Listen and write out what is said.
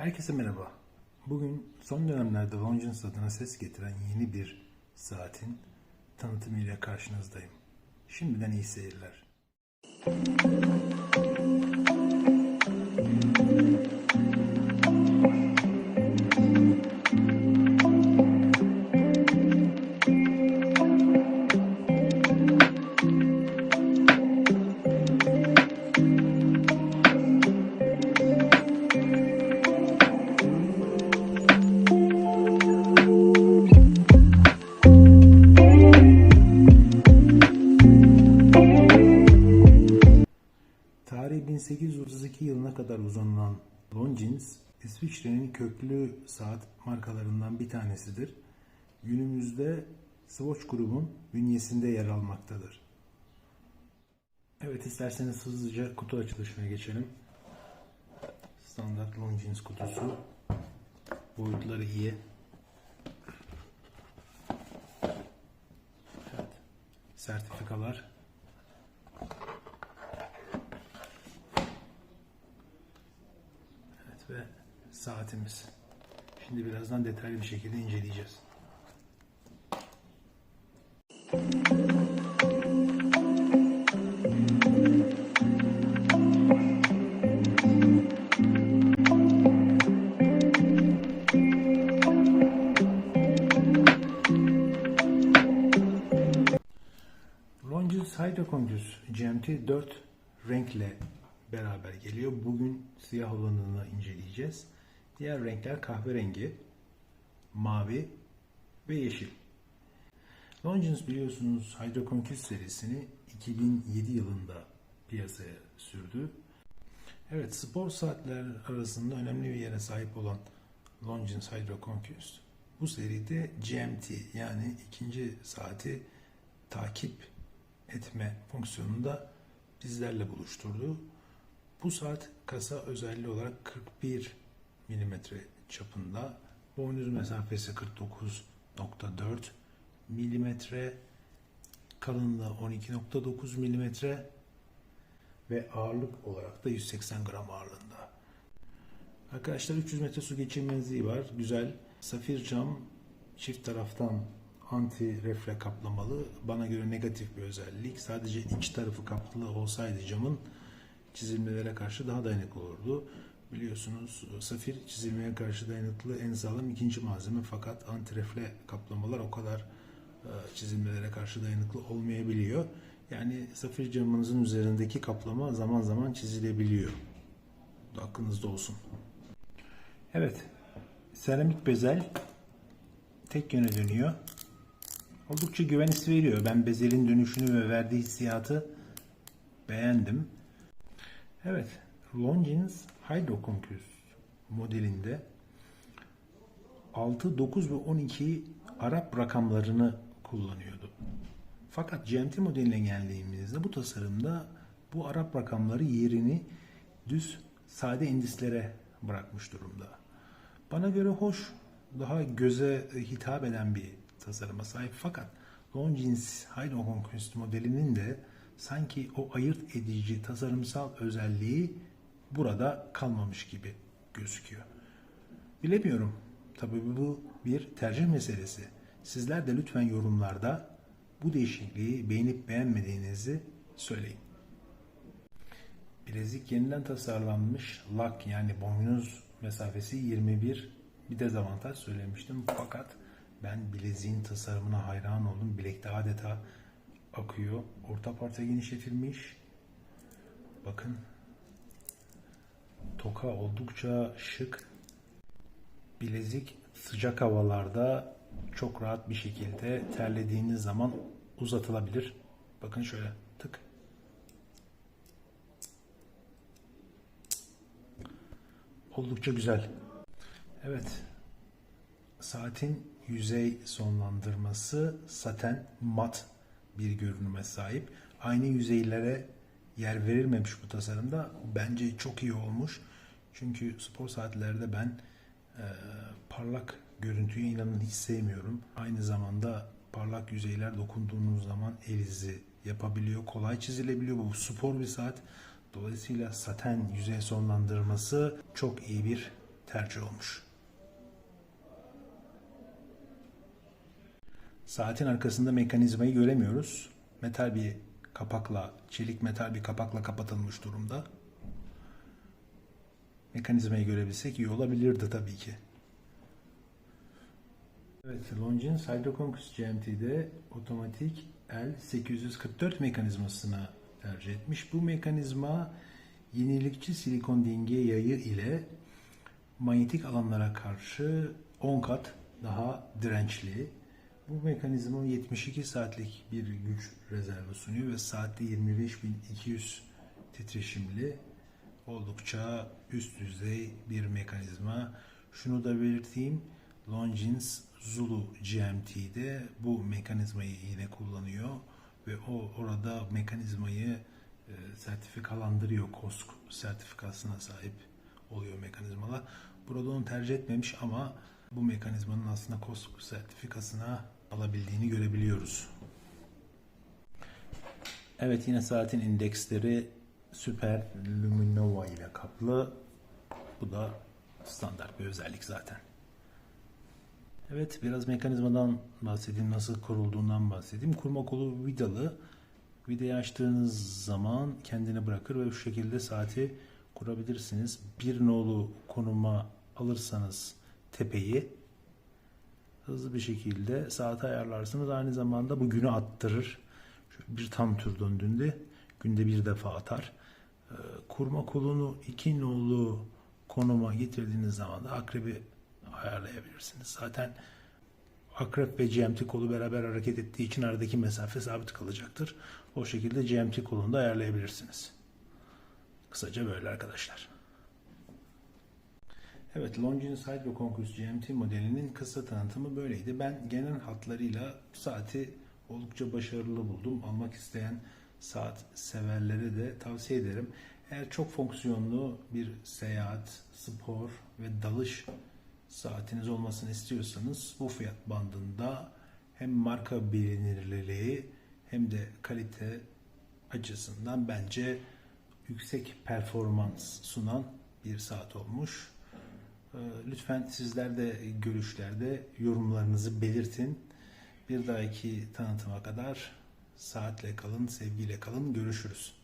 Herkese merhaba. Bugün son dönemlerde Longines adına ses getiren yeni bir saatin tanıtımıyla karşınızdayım. Şimdiden iyi seyirler. 1832 yılına kadar uzanan Longines, İsviçre'nin köklü saat markalarından bir tanesidir. Günümüzde Swatch grubun bünyesinde yer almaktadır. Evet isterseniz hızlıca kutu açılışına geçelim. Standart Longines kutusu. Boyutları iyi. Evet. Sertifikalar. Evet ve saatimiz. Şimdi birazdan detaylı bir şekilde inceleyeceğiz. Longines Hydrocondus GMT 4 renkle beraber geliyor. Bugün siyah olanını inceleyeceğiz. Diğer renkler kahverengi, mavi ve yeşil. Longines biliyorsunuz Hydrocondus serisini 2007 yılında piyasaya sürdü. Evet, spor saatler arasında önemli bir yere sahip olan Longines Hydro Conquest bu seride GMT yani ikinci saati takip etme fonksiyonunda bizlerle buluşturdu. Bu saat kasa özelliği olarak 41 mm çapında, boynuz mesafesi 49.4 mm, kalınlığı 12.9 mm ve ağırlık olarak da 180 gram ağırlığında. Arkadaşlar 300 metre su geçirmezliği var. Güzel. Safir cam çift taraftan anti refle kaplamalı. Bana göre negatif bir özellik. Sadece iç tarafı kaplı olsaydı camın çizilmelere karşı daha dayanıklı olurdu. Biliyorsunuz safir çizilmeye karşı dayanıklı en sağlam ikinci malzeme fakat anti refle kaplamalar o kadar e, çizilmelere karşı dayanıklı olmayabiliyor. Yani safir camınızın üzerindeki kaplama zaman zaman çizilebiliyor. Bu da aklınızda olsun. Evet. Seramik bezel tek yöne dönüyor. Oldukça güven veriyor. Ben bezelin dönüşünü ve verdiği hissiyatı beğendim. Evet. Longines Hydro Concuse modelinde 6, 9 ve 12 Arap rakamlarını kullanıyordu. Fakat GMT modeline geldiğimizde bu tasarımda bu Arap rakamları yerini düz sade indislere bırakmış durumda. Bana göre hoş, daha göze hitap eden bir tasarıma sahip fakat Longines Hydro Conquest modelinin de sanki o ayırt edici tasarımsal özelliği burada kalmamış gibi gözüküyor. Bilemiyorum. Tabii bu bir tercih meselesi. Sizler de lütfen yorumlarda bu değişikliği beğenip beğenmediğinizi söyleyin. Bilezik yeniden tasarlanmış lak yani boynuz mesafesi 21 bir dezavantaj söylemiştim. Fakat ben bileziğin tasarımına hayran oldum. Bilekte adeta akıyor. Orta parça genişletilmiş. Bakın toka oldukça şık. Bilezik sıcak havalarda çok rahat bir şekilde terlediğiniz zaman uzatılabilir. Bakın şöyle tık. Oldukça güzel. Evet. Saatin yüzey sonlandırması saten mat bir görünüme sahip. Aynı yüzeylere yer verilmemiş bu tasarımda. Bence çok iyi olmuş. Çünkü spor saatlerde ben e, parlak görüntüyü inanın hiç sevmiyorum. Aynı zamanda parlak yüzeyler dokunduğunuz zaman el izi yapabiliyor. Kolay çizilebiliyor. Bu spor bir saat. Dolayısıyla saten yüzey sonlandırması çok iyi bir tercih olmuş. Saatin arkasında mekanizmayı göremiyoruz. Metal bir kapakla, çelik metal bir kapakla kapatılmış durumda. Mekanizmayı görebilsek iyi olabilirdi tabii ki. Evet, Longines Hydroconus GMT'de otomatik L844 mekanizmasına tercih etmiş. Bu mekanizma yenilikçi silikon denge yayı ile manyetik alanlara karşı 10 kat daha dirençli. Bu mekanizma 72 saatlik bir güç rezervi sunuyor ve saatte 25.200 titreşimli oldukça üst düzey bir mekanizma. Şunu da belirteyim. Longines Zulu GMT'de bu mekanizmayı yine kullanıyor ve o orada mekanizmayı e, sertifikalandırıyor. KOSK sertifikasına sahip oluyor mekanizmalar. Burada onu tercih etmemiş ama bu mekanizmanın aslında KOSK sertifikasına alabildiğini görebiliyoruz. Evet yine saatin indeksleri süper luminova ile kaplı. Bu da standart bir özellik zaten. Evet biraz mekanizmadan bahsedeyim. Nasıl kurulduğundan bahsedeyim. Kurma kolu vidalı. Vidayı açtığınız zaman kendini bırakır ve bu şekilde saati kurabilirsiniz. Bir nolu konuma alırsanız tepeyi hızlı bir şekilde saate ayarlarsınız. Aynı zamanda bu günü attırır. Şöyle bir tam tur döndüğünde günde bir defa atar. Kurma kolunu iki nolu konuma getirdiğiniz zaman da akrebi ayarlayabilirsiniz. Zaten akrep ve GMT kolu beraber hareket ettiği için aradaki mesafe sabit kalacaktır. O şekilde GMT kolunu da ayarlayabilirsiniz. Kısaca böyle arkadaşlar. Evet, Longines Hydro Concours GMT modelinin kısa tanıtımı böyleydi. Ben genel hatlarıyla saati oldukça başarılı buldum. Almak isteyen saat severlere de tavsiye ederim. Eğer çok fonksiyonlu bir seyahat, spor ve dalış saatiniz olmasını istiyorsanız bu fiyat bandında hem marka bilinirliği hem de kalite açısından bence yüksek performans sunan bir saat olmuş. Ee, Lütfen sizler de görüşlerde yorumlarınızı belirtin. Bir dahaki tanıtıma kadar saatle kalın, sevgiyle kalın. Görüşürüz.